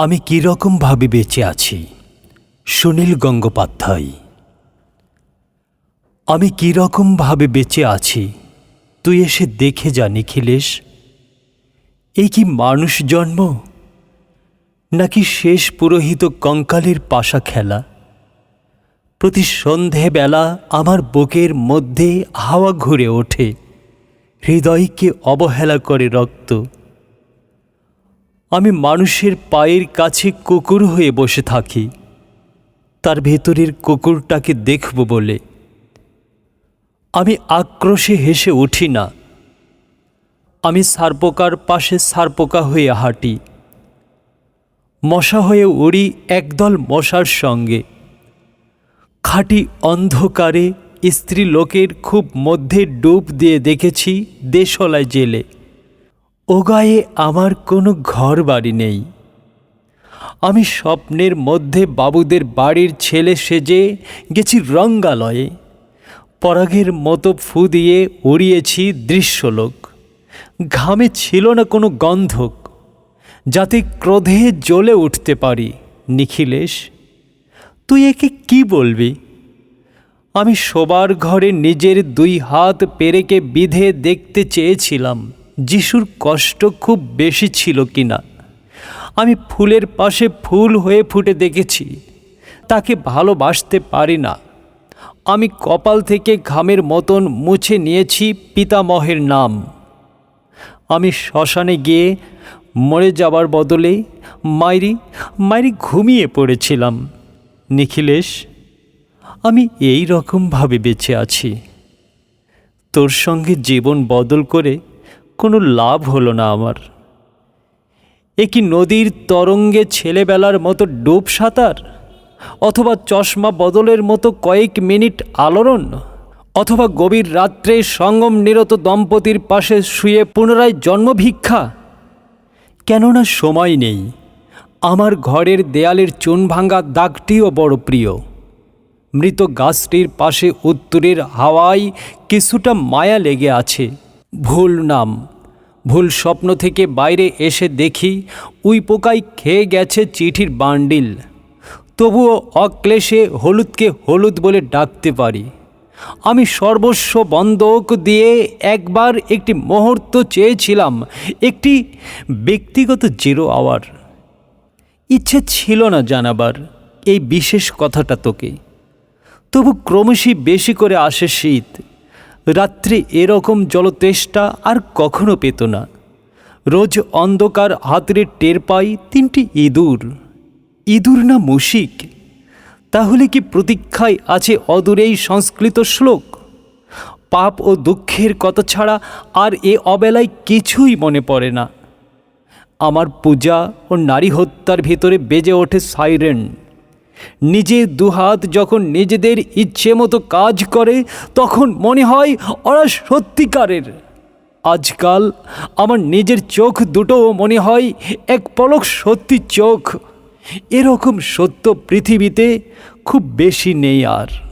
আমি কীরকমভাবে বেঁচে আছি? সুনীল গঙ্গোপাধ্যায়। আমি কীরকমভাবে বেঁচে আছি? তুই এসে দেখে যা, নিখিলেশ। এই কি মানুষ জন্ম? নাকি শেষ পুরোহিত কঙ্কালের পাশা খেলা? প্রতি সন্ধেবেলা আমার বুকের মধ্যে হাওয়া ঘুরে ওঠে। হৃদয়কে অবহেলা করে রক্ত। আমি মানুষের পায়ের কাছে কুকুর হয়ে বসে থাকি। তার ভেতরের কুকুরটাকে দেখব বলে। আমি আক্রোশে হেসে উঠি না। আমি সারপোকার পাশে সারপোকা হয়ে হাঁটি। মশা হয়ে উড়ি একদল মশার সঙ্গে। খাঁটি অন্ধকারে স্ত্রী লোকের খুব মধ্যে ডুব দিয়ে দেখেছি দেশলায় জেলে। ও গায়ে আমার কোনো ঘর বাড়ি নেই। আমি স্বপ্নের মধ্যে বাবুদের বাড়ির ছেলে সেজে গেছি রঙ্গালয়ে। পরাগের মতো ফু দিয়ে উড়িয়েছি দৃশ্যলোক। ঘামে ছিল না কোনো গন্ধক। যাতে ক্রোধে জ্বলে উঠতে পারি, নিখিলেশ। তুই একে কি বলবি? আমি শোবার ঘরে নিজের দুই হাত পেরেকে বিধে দেখতে চেয়েছিলাম। যিশুর কষ্ট খুব বেশি ছিল কি না আমি ফুলের পাশে ফুল হয়ে ফুটে দেখেছি, তাকে ভালোবাসতে পারি না। আমি কপাল থেকে ঘামের মতন মুছে নিয়েছি পিতামহের নাম। আমি শ্মশানে গিয়ে মরে যাবার বদলে মাইরি মাইরি ঘুমিয়ে পড়েছিলাম। নিখিলেশ, আমি এই রকমভাবে বেঁচে আছি। তোর সঙ্গে জীবন বদল করে কোনো লাভ হলো না আমার। এ কি নদীর তরঙ্গে ছেলেবেলার মতো ডুব সাঁতার? অথবা চশমা বদলের মতো কয়েক মিনিট আলোড়ন? অথবা গভীর রাত্রে সঙ্গম নিরত দম্পতির পাশে শুয়ে পুনরায় জন্মভিক্ষা কেননা সময় নেই। আমার ঘরের দেয়ালের চুন দাগটিও বড় প্রিয়। মৃত গাছটির পাশে উত্তরের হাওয়ায় কিছুটা মায়া লেগে আছে। ভুল নাম, ভুল স্বপ্ন থেকে বাইরে এসে দেখি উই পোকায় খেয়ে গেছে চিঠির বান্ডিল। তবুও অক্লেশে হলুদকে হলুদ বলে ডাকতে পারি। আমি সর্বস্ব বন্ধক দিয়ে একবার একটি মুহূর্ত চেয়েছিলাম, একটি ব্যক্তিগত জিরো আওয়ার। ইচ্ছে ছিল না জানাবার এই বিশেষ কথাটা তোকে। তবু ক্রমশই বেশি করে আসে শীত। রাত্রে এরকম জলতেষ্টা আর কখনো পেত না। রোজ অন্ধকার হাতরে টের পাই তিনটি ইঁদুর। ইঁদুর না মুশিক? তাহলে কি প্রতীক্ষায় আছে অদূরেই সংস্কৃত শ্লোক? পাপ ও দুঃখের কথা ছাড়া আর এ অবেলায় কিছুই মনে পড়ে না। আমার পূজা ও নারী হত্যার ভিতরে বেজে ওঠে সাইরেন। নিজে দুহাত যখন নিজেদের ইচ্ছে মতো কাজ করে, তখন মনে হয় ওরা সত্যিকারের। আজকাল আমার নিজের চোখ দুটোও মনে হয় এক পলক সত্যি চোখ। এরকম সত্য পৃথিবীতে খুব বেশি নেই আর।